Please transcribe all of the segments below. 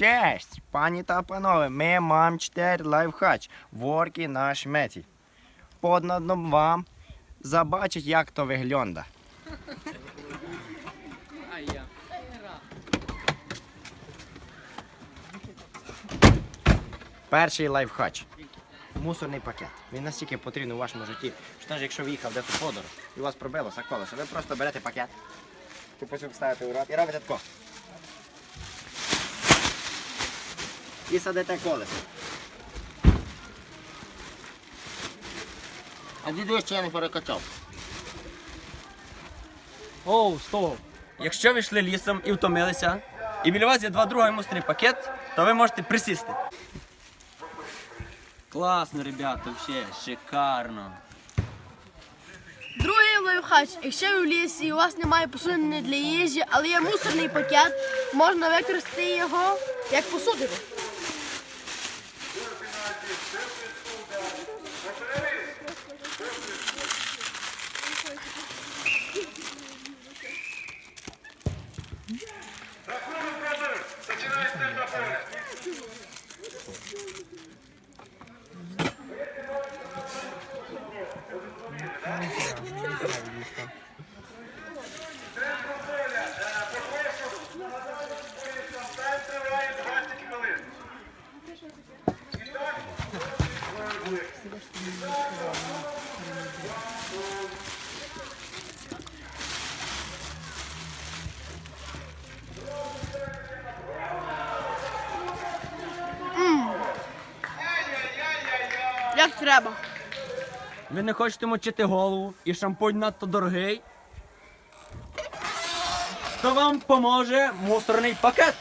Честь, пані та панове, ми маємо 4 лайфхач, ворки наш меті. Поднадно вам забачить, як то вигляда. Перший лайфхач. Мусорний пакет. Він настільки потрібен у вашому житті, що навіть якщо ви їхав десь у подорож і у вас пробилося колесо, ви просто берете пакет, потім ставите у рот і робите тако. І садите колесо. А відео ще я не перекачав. Оу, стоп! Якщо ви йшли лісом і втомилися, і біля вас є два друга і мусорний пакет, то ви можете присісти. Класно, ребята, вообще, шикарно. Другий лайфхач. Якщо ви в лісі і у вас немає посудини для їжі, але є мусорний пакет, можна використати його як посудину. Закон, брат, зачинай с тебя Як треба. Ви не хочете мочити голову і шампунь надто дорогий? То вам поможе мусорний пакет.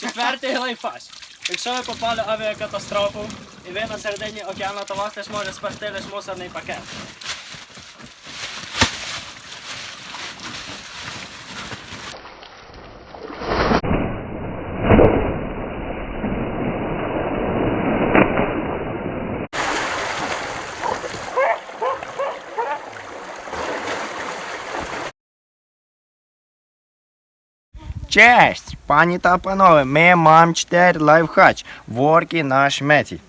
Четвертий лайфхач. Якщо ви попали в авіакатастрофу і ви на середині океану, то вас теж може спасти лише мусорний пакет. Честь, пані та панове, ми маємо 4 лайфхач, ворки наш меті.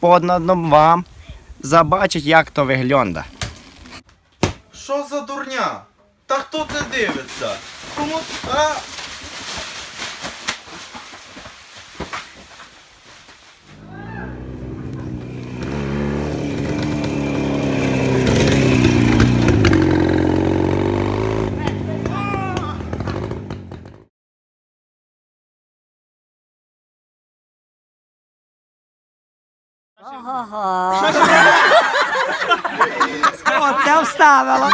Поднадно вам забачить, як то вигляда. Що за дурня? Та хто це дивиться? Кому. А? Oh, oh, oh. Hotel estava, lá.